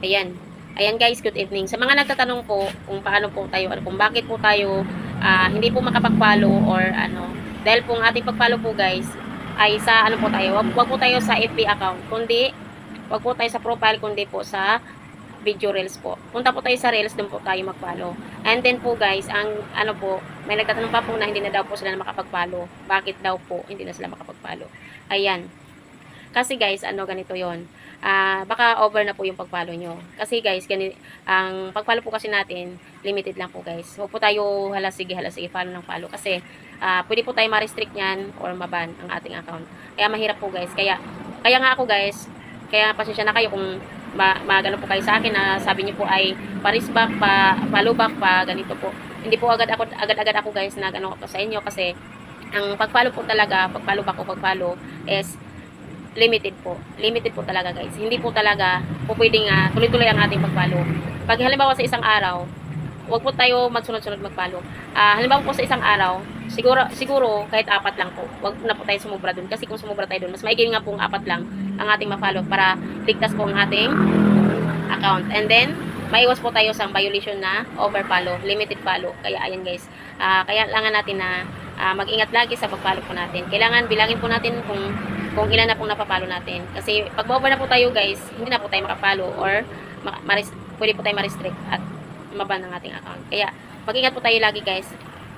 Ayan. Ayan guys, good evening. Sa mga nagtatanong po kung paano po tayo, ano, kung bakit po tayo ah, hindi po makapag-follow or ano, dahil po ang ating pag-follow po guys, ay sa ano po tayo, wag, wag po tayo sa FB account, kundi wag po tayo sa profile, kundi po sa video reels po. Punta po tayo sa reels, doon po tayo mag-follow. And then po guys, ang ano po, may nagtatanong pa po na hindi na daw po sila makapag-follow. Bakit daw po hindi na sila makapag-follow? Ayan. Kasi guys, ano ganito yon ah baka over na po yung pag-follow nyo. Kasi guys, gani, ang pag-follow po kasi natin, limited lang po guys. Huwag po tayo hala sige, hala sige, follow ng follow. Kasi ah pwede po tayo ma-restrict yan or maban ang ating account. Kaya mahirap po guys. Kaya, kaya nga ako guys, kaya pasensya na kayo kung ma, magano po kayo sa akin na sabi niyo po ay paris back, pa, follow back, pa ganito po. Hindi po agad ako agad-agad ako guys na gano ko sa inyo kasi ang pag-follow po talaga, pag-follow back o pag-follow is limited po. Limited po talaga guys. Hindi po talaga po pwedeng ah, tuloy-tuloy ang ating pag-follow. Pag halimbawa sa isang araw, wag po tayo magsunod-sunod mag-follow. Ah, halimbawa po sa isang araw, siguro siguro kahit apat lang po. Wag na po tayo sumubra doon kasi kung sumubra tayo doon, mas maigi nga pong apat lang ang ating ma-follow para ligtas po ang ating account. And then, maiwas po tayo sa violation na overfollow, limited follow. Kaya ayan guys, ah, kaya kailangan natin na ah, mag-ingat lagi sa pag-follow po natin. Kailangan bilangin po natin kung kung ilan na pong napapalo natin. Kasi pag na po tayo guys, hindi na po tayo makapalo or ma- pwede po tayo ma-restrict at maban ang ating account. Kaya mag-ingat po tayo lagi guys.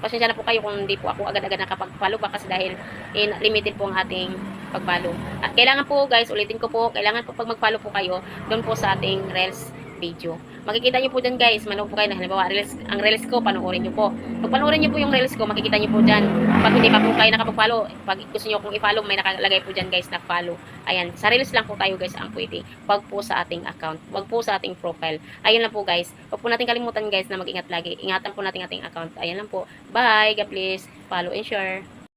Pasensya na po kayo kung hindi po ako agad-agad nakapag-follow ba kasi dahil in, limited po ang ating pag-follow. At kailangan po guys, ulitin ko po, kailangan po pag mag-follow po kayo doon po sa ating Reels video. Makikita nyo po dyan guys, manood po kayo na halimbawa, reels, ang Reels ko, panoorin nyo po. Pag panoorin nyo po yung Reels ko, makikita nyo po dyan. Pag hindi pa po kayo nakapag-follow, pag gusto nyo kung i-follow, may nakalagay po dyan guys na follow. Ayan, sa Reels lang po tayo guys ang pwede. Wag po sa ating account, wag po sa ating profile. Ayun lang po guys. Wag po natin kalimutan guys na mag-ingat lagi. Ingatan po natin ating account. Ayan lang po. Bye, God bless. Follow and share.